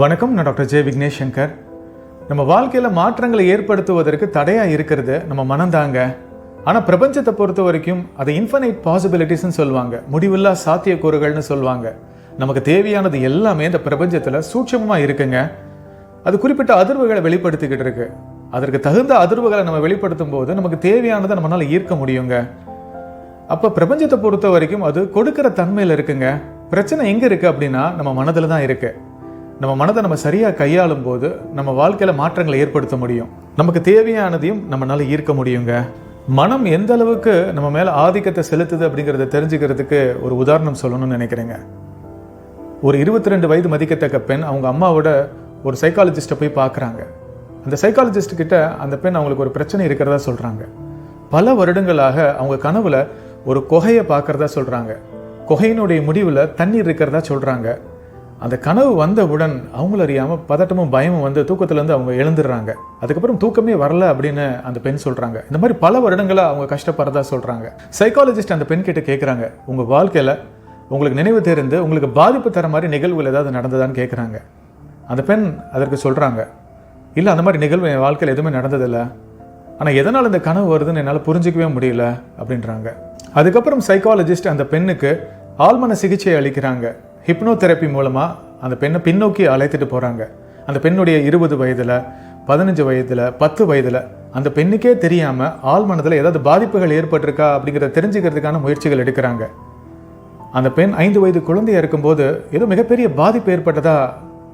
வணக்கம் நான் doctor J Vignesh Shankar நம்ம வாழ்க்கையில் மாற்றங்களை ஏற்படுத்துவதற்கு தடையாக இருக்கிறது நம்ம மனம்தாங்க ஆனால் பிரபஞ்சத்தை பொறுத்த வரைக்கும் அதை இன்ஃபனைட் பாசிபிலிட்டிஸ்னு சொல்லுவாங்க. முடிவில்லா சாத்தியக்கூறுகள்னு சொல்லுவாங்க. நமக்கு தேவையானது எல்லாமே இந்த பிரபஞ்சத்தில் சூட்சமாக இருக்குங்க. அது குறிப்பிட்ட அதிர்வுகளை வெளிப்படுத்திக்கிட்டு இருக்கு. அதற்கு தகுந்த அதிர்வுகளை நம்ம வெளிப்படுத்தும் போது நமக்கு தேவையானதை நம்மளால் ஈர்க்க முடியுங்க. அப்போ பிரபஞ்சத்தை பொறுத்த வரைக்கும் அது கொடுக்கிற தன்மையில் இருக்குங்க. பிரச்சனை எங்கே இருக்குது அப்படின்னா நம்ம மனதில் தான் இருக்குது நம்ம மனதை நம்ம சரியாக கையாளும் போது நம்ம வாழ்க்கையில் மாற்றங்களை ஏற்படுத்த முடியும். நமக்கு தேவையானதையும் நம்மளால் ஈர்க்க முடியுங்க. மனம் எந்த அளவுக்கு நம்ம மேலே ஆதிக்கத்தை செலுத்துது அப்படிங்கிறத தெரிஞ்சுக்கிறதுக்கு ஒரு உதாரணம் சொல்லணும்னு நினைக்கிறேங்க. ஒரு இருபத்தி ரெண்டு வயது மதிக்கத்தக்க பெண் அவங்க அம்மாவோட ஒரு சைக்காலஜிஸ்ட்டை போய் பார்க்குறாங்க அந்த சைக்காலஜிஸ்ட் கிட்ட அந்த பெண் அவங்களுக்கு ஒரு பிரச்சனை இருக்கிறதா சொல்கிறாங்க பல வருடங்களாக அவங்க கனவுல ஒரு குகையை பார்க்குறதா சொல்கிறாங்க குகையினுடைய முடிவில் தண்ணீர் இருக்கிறதா சொல்கிறாங்க அந்த கனவு வந்தவுடன் அவங்கள அறியாமல் பதட்டமும் பயமும் வந்து தூக்கத்துலேருந்து அவங்க எழுந்துடுறாங்க. அதுக்கப்புறம் தூக்கமே வரல அப்படின்னு அந்த பெண் சொல்கிறாங்க இந்த மாதிரி பல வருடங்களாக அவங்க கஷ்டப்படுறதா சொல்கிறாங்க சைக்காலஜிஸ்ட் அந்த பெண் கிட்ட கேட்குறாங்க உங்கள் வாழ்க்கையில் உங்களுக்கு நினைவு தெரிந்து உங்களுக்கு பாதிப்பு தர மாதிரி நிகழ்வுகள் ஏதாவது நடந்ததான்னு கேட்குறாங்க அந்த பெண் அதற்கு சொல்கிறாங்க இல்லை அந்த மாதிரி நிகழ்வு என் வாழ்க்கையில் எதுவுமே நடந்ததில்லை. ஆனால் எதனால் இந்த கனவு வருதுன்னு என்னால் புரிஞ்சிக்கவே முடியல அப்படின்றாங்க. அதுக்கப்புறம் சைக்காலஜிஸ்ட் அந்த பெண்ணுக்கு ஆழ்மன சிகிச்சை அளிக்கிறாங்க. ஹிப்னோதெரப்பி மூலமாக அந்த பெண்ணை பின்னோக்கி அழைத்துட்டு போகிறாங்க அந்த பெண்ணுடைய இருபது வயதில் பதினஞ்சு வயதில் பத்து வயதில் அந்த பெண்ணுக்கே தெரியாமல் ஆழ்மனதில் ஏதாவது பாதிப்புகள் ஏற்பட்டிருக்கா அப்படிங்கிறத தெரிஞ்சுக்கிறதுக்கான முயற்சிகள் எடுக்கிறாங்க. அந்த பெண் ஐந்து வயது குழந்தையாக இருக்கும்போது ஏதோ மிகப்பெரிய பாதிப்பு ஏற்பட்டதா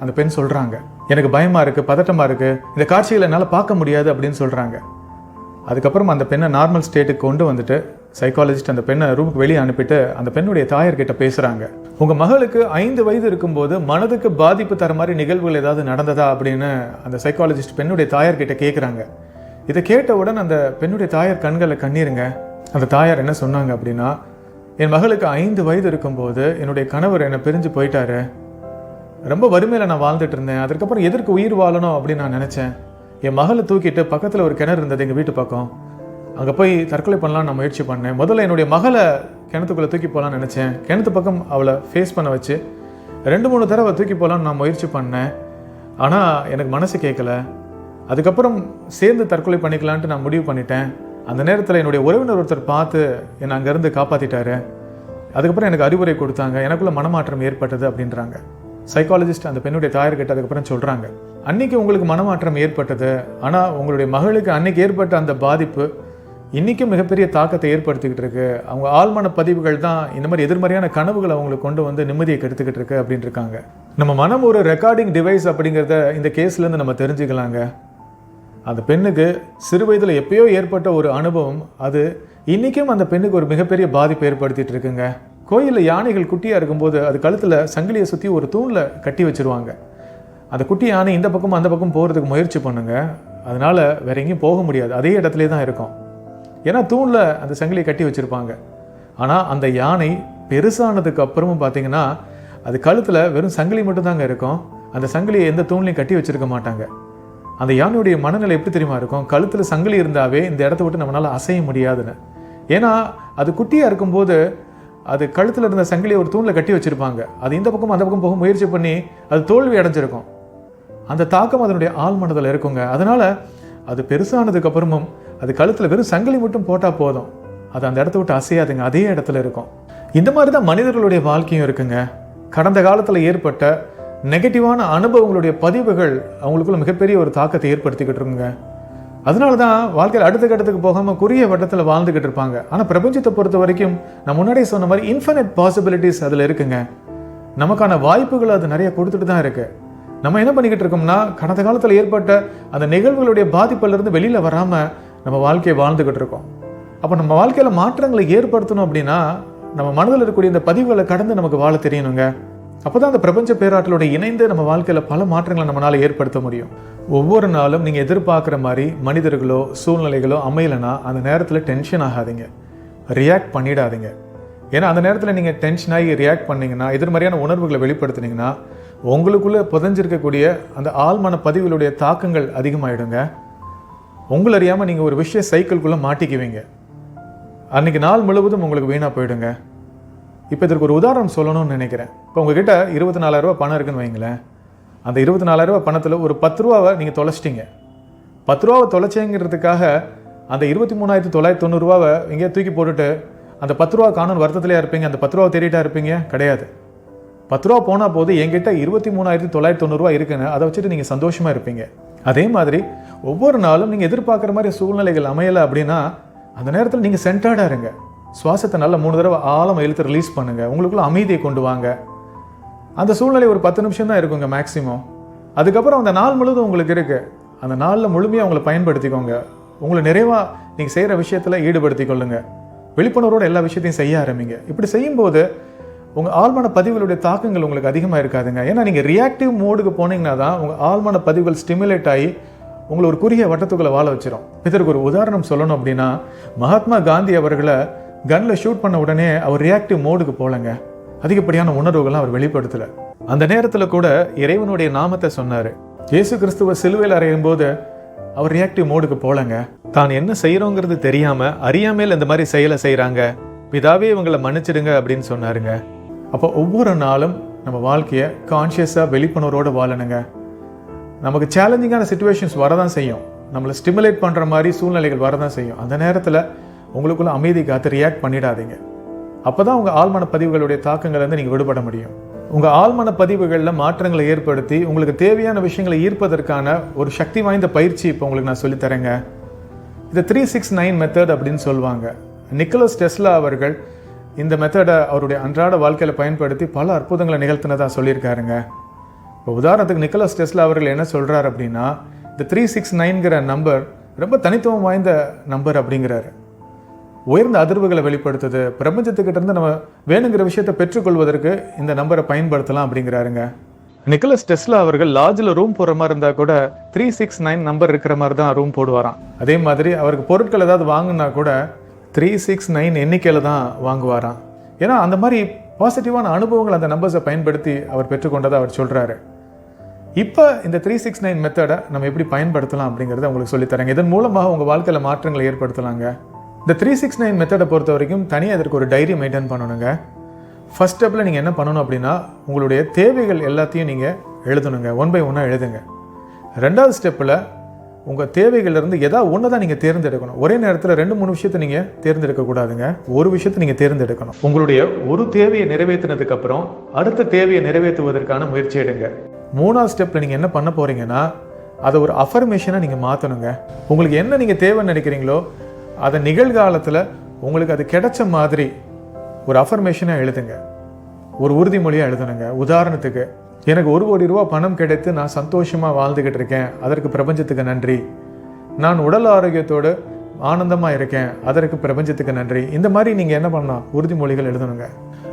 அந்த பெண் சொல்கிறாங்க எனக்கு பயமாக இருக்குது பதட்டமாக இருக்குது இந்த காட்சிகளை என்னால் பார்க்க முடியாது அப்படின்னு சொல்கிறாங்க அதுக்கப்புறம் அந்த பெண்ணை நார்மல் ஸ்டேட்டுக்கு கொண்டு வந்துட்டு சைக்காலஜிஸ்ட் அந்த பெண்ணை ரூமுக்கு வெளியே அனுப்பிட்டு அந்த பெண்ணுடைய தாயார்கிட்ட பேசுகிறாங்க உங்கள் மகளுக்கு ஐந்து வயது இருக்கும்போது மனதுக்கு பாதிப்பு தர மாதிரி நிகழ்வுகள் ஏதாவது நடந்ததா அப்படின்னு அந்த சைக்காலஜிஸ்ட் பெண்ணுடைய தாயார்கிட்ட கேட்குறாங்க இதை கேட்டவுடன் அந்த பெண்ணுடைய தாயார் கண்களில் கண்ணீருங்க. அந்த தாயார் என்ன சொன்னாங்க அப்படின்னா என் மகளுக்கு ஐந்து வயது இருக்கும்போது என்னுடைய கணவர் என்னை பிரிஞ்சு போயிட்டாரு. ரொம்ப வறுமையில் நான் வாழ்ந்துட்டு இருந்தேன். அதுக்கப்புறம் எதற்கு உயிர் வாழணும் அப்படின்னு நான் நினச்சேன். என் மகளை தூக்கிட்டு பக்கத்தில் ஒரு கிணறு இருந்தது எங்கள் வீட்டு பக்கம். அங்கே போய் தற்கொலை பண்ணலாம்னு நான் முயற்சி பண்ணேன். முதல்ல என்னுடைய மகளை கிணத்துக்குள்ளே தூக்கி போகலான்னு நினச்சேன். கிணத்து பக்கம் அவளை ஃபேஸ் பண்ண வச்சு ரெண்டு மூணு தடவை தூக்கி போகலான்னு நான் முயற்சி பண்ணேன். ஆனால் எனக்கு மனசு கேட்கல அதுக்கப்புறம் சேர்ந்து தற்கொலை பண்ணிக்கலான்ட்டு நான் முடிவு பண்ணிட்டேன். அந்த நேரத்தில் என்னுடைய உறவினர் ஒருத்தர் பார்த்து என்னை அங்கேருந்து காப்பாற்றிட்டாரு அதுக்கப்புறம் எனக்கு அறிவுரை கொடுத்தாங்க. எனக்குள்ள மனமாற்றம் ஏற்பட்டது அப்படின்றாங்க. சைக்காலஜிஸ்ட் அந்த பெண்ணுடைய தாயார்கிட்ட அதுக்கப்புறம் சொல்கிறாங்க அன்னைக்கு உங்களுக்கு மனமாற்றம் ஏற்பட்டது. ஆனால் உங்களுடைய மகளுக்கு அன்னைக்கு ஏற்பட்ட அந்த பாதிப்பு இன்றைக்கும் மிகப்பெரிய தாக்கத்தை ஏற்படுத்திக்கிட்டு இருக்கு. அவங்க ஆழ்மன பதிவுகள் தான் இந்த மாதிரி எதிர்மறையான கனவுகளை அவங்களுக்கு கொண்டு வந்து நிம்மதியை கெடுத்துக்கிட்டு இருக்கு அப்படின்னு இருக்காங்க. நம்ம மனம் ஒரு ரெக்கார்டிங் டிவைஸ் அப்படிங்கிறத இந்த கேஸ்லேருந்து நம்ம தெரிஞ்சுக்கலாங்க. அந்த பெண்ணுக்கு சிறு வயதில் எப்பயோ ஏற்பட்ட ஒரு அனுபவம். அது இன்றைக்கும் அந்த பெண்ணுக்கு ஒரு மிகப்பெரிய பாதிப்பு ஏற்படுத்திட்டு இருக்குங்க. கோயிலில் யானைகள் குட்டியாக இருக்கும்போது அது கழுத்தில் சங்கிலியை சுற்றி ஒரு தூணில் கட்டி வச்சிருவாங்க. அந்த குட்டி யானை இந்த பக்கம் அந்த பக்கம் போகிறதுக்கு முயற்சி பண்ணுங்க. அதனால் வேற எங்கேயும் போக முடியாது. அதே இடத்துல தான் இருக்கும். ஏன்னா தூணில் அந்த சங்கிலியை கட்டி வச்சுருப்பாங்க. ஆனால் அந்த யானை பெருசானதுக்கு அப்புறமும் பார்த்தீங்கன்னா அது கழுத்தில் வெறும் சங்கிலி மட்டும்தாங்க இருக்கும். அந்த சங்கிலியை எந்த தூண்லையும் கட்டி வச்சிருக்க மாட்டாங்க. அந்த யானையுடைய மனநிலை எப்படி தெரியுமா இருக்கும்? கழுத்தில் சங்கிலி இருந்தாவே இந்த இடத்த விட்டு நம்மளால் அசைய முடியாதுன்னு. ஏன்னா அது குட்டியாக இருக்கும்போது அது கழுத்தில் இருந்த சங்கிலியை ஒரு தூணில் கட்டி வச்சுருப்பாங்க. அது இந்த பக்கம் அந்த பக்கம் போக முயற்சி பண்ணி அது தோல்வி அடைஞ்சிருக்கும். அந்த தாக்கம் அதனுடைய ஆழ் மனதில் இருக்குங்க. அதனால் அது பெருசானதுக்கப்புறமும் அது கழுத்தில் வெறும் சங்கிலி மட்டும் போட்டால் போதும். அது அந்த இடத்த விட்டு அசையாதுங்க. அதே இடத்துல இருக்கும். இந்த மாதிரி தான் மனிதர்களுடைய வாழ்க்கையும் இருக்குங்க. கடந்த காலத்தில் ஏற்பட்ட நெகட்டிவான அனுபவங்களுடைய பதிவுகள் அவங்களுக்குள்ள மிகப்பெரிய ஒரு தாக்கத்தை ஏற்படுத்திக்கிட்டு இருக்குங்க. அதனால தான் வாழ்க்கையில் அடுத்த கட்டத்துக்கு போகாமல் குறுகிய வட்டத்தில் வாழ்ந்துக்கிட்டு இருப்பாங்க. ஆனால் பிரபஞ்சத்தை பொறுத்த வரைக்கும் நான் முன்னாடியே சொன்ன மாதிரி இன்ஃபினிட் பாசிபிலிட்டிஸ் அதில் இருக்குங்க. நமக்கான வாய்ப்புகள் அது நிறைய கொடுத்துட்டு தான் இருக்கு. நம்ம என்ன பண்ணிக்கிட்டு இருக்கோம்னா கடந்த காலத்தில் ஏற்பட்ட அந்த நிகழ்வுகளுடைய பாதிப்பிலிருந்து வெளியில் வராமல் நம்ம வாழ்க்கையை வாழ்ந்துக்கிட்டு இருக்கோம் அப்போ நம்ம வாழ்க்கையில் மாற்றங்களை ஏற்படுத்தணும் அப்படின்னா நம்ம மனதில் இருக்கக்கூடிய இந்த பதிவுகளை கடந்து நமக்கு வாழ தெரியணுங்க. அப்போ தான் அந்த பிரபஞ்ச பேராற்றலோட இணைந்து நம்ம வாழ்க்கையில் பல மாற்றங்களை நம்மளால் ஏற்படுத்த முடியும். ஒவ்வொரு நாளும் நீங்கள் எதிர்பார்க்குற மாதிரி மனிதர்களோ சூழ்நிலைகளோ அமையலைன்னா அந்த நேரத்தில் டென்ஷன் ஆகாதீங்க. ரியாக்ட் பண்ணிடாதீங்க. ஏன்னா அந்த நேரத்தில் நீங்கள் டென்ஷன் ஆகி ரியாக்ட் பண்ணிங்கன்னா எதிர்மறையான உணர்வுகளை வெளிப்படுத்துனீங்கன்னா உங்களுக்குள்ளே புதஞ்சிருக்கக்கூடிய அந்த ஆழ்மன பதிவுகளுடைய தாக்கங்கள் அதிகமாகிடுங்க உங்களை அறியாமல் நீங்கள் ஒரு விஷய சைக்கிள்குள்ளே மாட்டிக்குவீங்க. அன்றைக்கி நாள் முழுவதும் உங்களுக்கு வீணாக போயிடுங்க. இப்போ இதற்கு ஒரு உதாரணம் சொல்லணும்னு நினைக்கிறேன். இப்போ உங்ககிட்ட இருபத்தி நாலாயிரரூபா பணம் இருக்குன்னு வைங்களேன். அந்த இருபத்தி நாலாயிரரூபா பணத்தில் ஒரு பத்து ரூபாவை நீங்கள் தொலைச்சிட்டிங்க. பத்து ரூபாவை தொலைச்சேங்கிறதுக்காக அந்த இருபத்தி மூணாயிரத்தி தொள்ளாயிரத்தி தொண்ணூறுரூவாவை எங்கேயோ தூக்கி போட்டுட்டு அந்த பத்து ரூபா காணும் வருத்தத்திலேயே இருப்பீங்க அந்த பத்து ரூபா தேடிட்டா இருப்பீங்க? கிடையாது. பத்து ரூபா போனால் போது என்கிட்ட இருபத்தி மூணாயிரத்தி தொள்ளாயிரத்தி தொண்ணூறுரூவா இருக்குன்னு அதை வச்சுட்டு நீங்கள் சந்தோஷமாக இருப்பீங்க. அதே மாதிரி ஒவ்வொரு நாளும் நீங்கள் எதிர்பார்க்குற மாதிரி சூழ்நிலைகள் அமையலை அப்படின்னா அந்த நேரத்தில் நீங்கள் சென்டர்டாக இருங்க. சுவாசத்தை நல்ல மூணு தடவை ஆழம் இழுத்து ரிலீஸ் பண்ணுங்கள் உங்களுக்குள்ள அமைதியை கொண்டு வாங்க. அந்த சூழ்நிலை ஒரு பத்து நிமிஷம் தான் இருக்குங்க மேக்ஸிமம் அதுக்கப்புறம் அந்த நாள் முழுதும் உங்களுக்கு இருக்குது அந்த நாளில் முழுமையாக உங்களை பயன்படுத்திக்கோங்க. உங்களை நிறைவாக நீங்கள் செய்கிற விஷயத்தில் ஈடுபடுத்தி கொள்ளுங்க. விழிப்புணர்வோட எல்லா விஷயத்தையும் செய்ய ஆரம்பிங்க. இப்படி செய்யும்போது உங்கள் ஆழ்மான பதிவுகளுடைய தாக்கங்கள் உங்களுக்கு அதிகமாக இருக்காதுங்க. ஏன்னா நீங்கள் ரியாக்டிவ் மோடுக்கு போனீங்கன்னா தான் உங்கள் ஆழ்மான பதிவுகள் ஸ்டிமுலேட் ஆகி உங்களை ஒரு குறுகிய வட்டத்துக்குள்ளே வாழ வச்சிடும் இதற்கு ஒரு உதாரணம் சொல்லணும் அப்படின்னா மகாத்மா காந்தி அவர்களை கன்னில் ஷூட் பண்ண உடனே அவர் ரியாக்டிவ் மோடுக்கு போலங்க அதிகப்படியான உணர்வுகள்லாம் அவர் வெளிப்படுத்தல. அந்த நேரத்தில் கூட இறைவனுடைய நாமத்தை சொன்னார். இயேசு கிறிஸ்துவ சிலுவையில் அறையும் போது அவர் ரியாக்டிவ் மோடுக்கு போலங்க தான் என்ன செய்கிறோங்கிறது தெரியாமல் அறியாமையில் இந்த மாதிரி செயலை செய்கிறாங்க பிதாவே இவங்களை மன்னிச்சிடுங்க அப்படின்னு சொன்னாருங்க. அப்போ ஒவ்வொரு நாளும் நம்ம வாழ்க்கையை கான்ஷியஸாக விழிப்புணர்வோடு வாழணுங்க. நமக்கு சேலஞ்சிங்கான சுச்சுவேஷன்ஸ் வரதான் செய்யும். நம்மளை ஸ்டிமுலேட் பண்ணுற மாதிரி சூழ்நிலைகள் வரதான் செய்யும். அந்த நேரத்தில் உங்களுக்குள்ள அமைதி காத்து ரியாக்ட் பண்ணிடாதீங்க. அப்போ தான் உங்கள் ஆழ்மன பதிவுகளுடைய தாக்கங்கள்லேருந்து நீங்கள் விடுபட முடியும். உங்கள் ஆழ்மன பதிவுகளில் மாற்றங்களை ஏற்படுத்தி உங்களுக்கு தேவையான விஷயங்களை ஈர்ப்பதற்கான ஒரு சக்தி வாய்ந்த பயிற்சி இப்போ உங்களுக்கு நான் சொல்லித்தரேங்க. இது த்ரீ சிக்ஸ் நைன் மெத்தட் அப்படின்னு சொல்லுவாங்க. நிக்கலஸ் டெஸ்லா அவர்கள் இந்த மெத்தடை அவருடைய அன்றாட வாழ்க்கையில் பயன்படுத்தி பல அற்புதங்களை நிகழ்த்தினதாக சொல்லியிருக்காருங்க. இப்போ உதாரணத்துக்கு நிக்கலஸ் டெஸ்லா அவர்கள் என்ன சொல்கிறார் அப்படின்னா இந்த த்ரீ சிக்ஸ் நைன்கிற நம்பர் ரொம்ப தனித்துவம் வாய்ந்த நம்பர் அப்படிங்கிறாரு. உயர்ந்த அதிர்வுகளை வெளிப்படுத்துது. பிரபஞ்சத்துக்கிட்டேருந்து நம்ம வேணுங்கிற விஷயத்தை பெற்றுக்கொள்வதற்கு இந்த நம்பரை பயன்படுத்தலாம் அப்படிங்கிறாருங்க. நிக்கலஸ் டெஸ்லா அவர்கள் லாட்ஜில் ரூம் போடுற மாதிரி இருந்தால் கூட த்ரீ சிக்ஸ் நைன் நம்பர் இருக்கிற மாதிரி தான் ரூம் போடுவாராம். அதே மாதிரி அவருக்கு பொருட்கள் ஏதாவது வாங்கினா கூட த்ரீ சிக்ஸ் நைன் எண்ணிக்கையில் தான் வாங்குவாராம். ஏன்னா அந்த மாதிரி பாசிட்டிவான அனுபவங்கள் அந்த நம்பர்ஸை பயன்படுத்தி அவர் பெற்றுக்கொண்டதை அவர் சொல்கிறாரு இப்போ இந்த த்ரீ சிக்ஸ் நைன் மெத்தடை நம்ம எப்படி பயன்படுத்தலாம் அப்படிங்கிறத உங்களுக்கு சொல்லித்தரேங்க. இதன் மூலமாக உங்கள் வாழ்க்கையில் மாற்றங்களை ஏற்படுத்தலாங்க. இந்த த்ரீ சிக்ஸ் நைன் மெத்தடை பொறுத்த வரைக்கும் தனியாக அதற்கு ஒரு டைரி மெயின்டைன் பண்ணணுங்க. ஃபர்ஸ்ட் ஸ்டெப்பில் நீங்கள் என்ன பண்ணணும் அப்படின்னா உங்களுடைய தேவைகள் எல்லாத்தையும் நீங்கள் எழுதணுங்க. ஒன் பை ஒன்னாக எழுதுங்க. ரெண்டாவது ஸ்டெப்பில் உங்கள் தேவைகள்லேருந்து எதாவது ஒன்று தான் நீங்கள் தேர்ந்தெடுக்கணும். ஒரே நேரத்தில் ரெண்டு மூணு விஷயத்தை நீங்கள் தேர்ந்தெடுக்கக்கூடாதுங்க ஒரு விஷயத்தை நீங்கள் தேர்ந்தெடுக்கணும். உங்களுடைய ஒரு தேவையை நிறைவேற்றினதுக்கப்புறம் அடுத்த தேவையை நிறைவேற்றுவதற்கான முயற்சி எடுங்க. மூணாவது ஸ்டெப்பில் நீங்கள் என்ன பண்ண போகிறீங்கன்னா அதை ஒரு அஃபர்மேஷனாக நீங்கள் மாற்றணுங்க உங்களுக்கு என்ன நீங்கள் தேவைன்னு நினைக்கிறீங்களோ அதை நிகழ்காலத்தில் உங்களுக்கு அது கிடைச்ச மாதிரி ஒரு அஃபர்மேஷனாக எழுதுங்க. ஒரு உறுதிமொழியாக எழுதணுங்க. உதாரணத்துக்கு எனக்கு ஒரு கோடி ரூபா பணம் கிடைத்து நான் சந்தோஷமாக வாழ்ந்துக்கிட்டு இருக்கேன். அதற்கு பிரபஞ்சத்துக்கு நன்றி. நான் உடல் ஆரோக்கியத்தோடு ஆனந்தமாக இருக்கேன். அதற்கு பிரபஞ்சத்துக்கு நன்றி. இந்த மாதிரி நீங்கள் என்ன பண்ணலாம் உறுதிமொழிகள் எழுதணுங்க.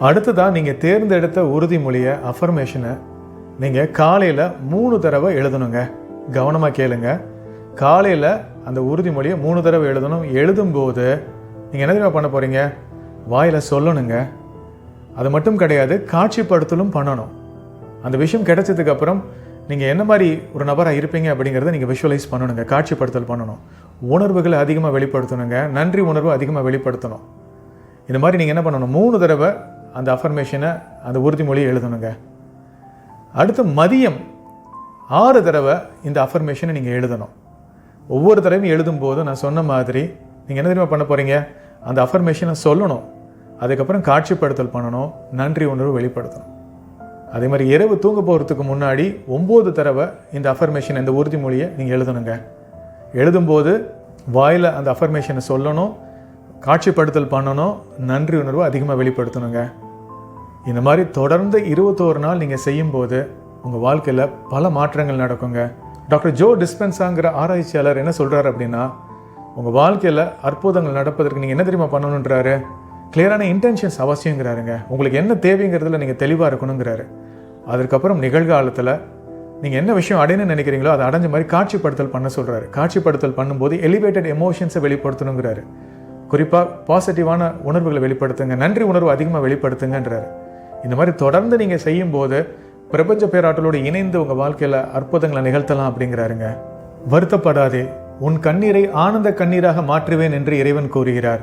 அடுத்ததாக நீங்கள் தேர்ந்தெடுத்த உறுதிமொழியை அஃபர்மேஷனை நீங்கள் காலையில் மூணு தடவை எழுதணுங்க. கவனமாக கேளுங்க. காலையில் அந்த உறுதிமொழியை மூணு தடவை எழுதணும். எழுதும்போது நீங்கள் என்ன தெரியுமா பண்ண போகிறீங்க வாயில் சொல்லணுங்க. அது மட்டும் கிடையாது காட்சிப்படுத்தலும் பண்ணணும். அந்த விஷயம் கிடைச்சதுக்கு அப்புறம் நீங்கள் என்ன மாதிரி ஒரு நபராக இருப்பீங்க அப்படிங்கிறத நீங்கள் விஷுவலைஸ் பண்ணணுங்க காட்சிப்படுத்தல் பண்ணணும். உணர்வுகளை அதிகமாக வெளிப்படுத்தணுங்க நன்றி உணர்வு அதிகமாக வெளிப்படுத்தணும். இந்த மாதிரி நீங்கள் என்ன பண்ணணும்? மூணு தடவை அந்த அஃபர்மேஷனை அந்த உறுதிமொழியை எழுதணுங்க. அடுத்து மதியம் ஆறு தடவை இந்த அஃபர்மேஷனை நீங்கள் எழுதணும். ஒவ்வொரு தடவையும் எழுதும்போது நான் சொன்ன மாதிரி நீங்கள் என்ன தெரியுமா பண்ண போகிறீங்க அந்த அஃபர்மேஷனை சொல்லணும். அதுக்கப்புறம் காட்சிப்படுத்தல் பண்ணணும் நன்றி உணர்வு வெளிப்படுத்தணும். அதே மாதிரி இரவு தூங்க போகிறதுக்கு முன்னாடி ஒம்பது தடவை இந்த அஃபர்மேஷன் இந்த உறுதிமொழியை நீங்கள் எழுதணுங்க. எழுதும்போது வாயில் அந்த அஃபர்மேஷனை சொல்லணும் காட்சிப்படுத்தல் பண்ணணும் நன்றி உணர்வு அதிகமாக வெளிப்படுத்தணுங்க. இந்த மாதிரி தொடர்ந்து இருபத்தோரு நாள் நீங்கள் செய்யும்போது உங்கள் வாழ்க்கையில் பல மாற்றங்கள் நடக்குங்க. டாக்டர் ஜோ டிஸ்பென்ஸாங்கிற ஆராய்ச்சியாளர் என்ன சொல்கிறார் அப்படின்னா உங்கள் வாழ்க்கையில் அற்புதங்கள் நடப்பதற்கு நீங்கள் என்ன தெரியுமா பண்ணணுன்றாரு கிளியரான இன்டென்ஷன்ஸ் அவசியங்கிறாருங்க. உங்களுக்கு என்ன தேவைங்கிறதுல நீங்கள் தெளிவாக இருக்கணுங்கிறாரு. அதுக்கப்புறம் நிகழ்காலத்தில் நீங்கள் என்ன விஷயம் அடையணும்னு நினைக்கிறீங்களோ அதை அடைஞ்ச மாதிரி காட்சிப்படுத்தல் பண்ண சொல்கிறாரு காட்சிப்படுத்தல் பண்ணும்போது எலிவேட்டட் எமோஷன்ஸை வெளிப்படுத்தணுங்கிறாரு. குறிப்பாக பாசிட்டிவான உணர்வுகளை வெளிப்படுத்துங்க நன்றி உணர்வு அதிகமாக வெளிப்படுத்துங்கன்றாரு. இந்த மாதிரி தொடர்ந்து நீங்கள் செய்யும்போது பிரபஞ்ச பேராற்றலோடு இணைந்து உங்கள் வாழ்க்கையில் அற்புதங்களை நிகழ்த்தலாம் அப்படிங்கிறாருங்க. வருத்தப்படாதே உன் கண்ணீரை ஆனந்த கண்ணீராக மாற்றுவேன் என்று இறைவன் கூறுகிறார்.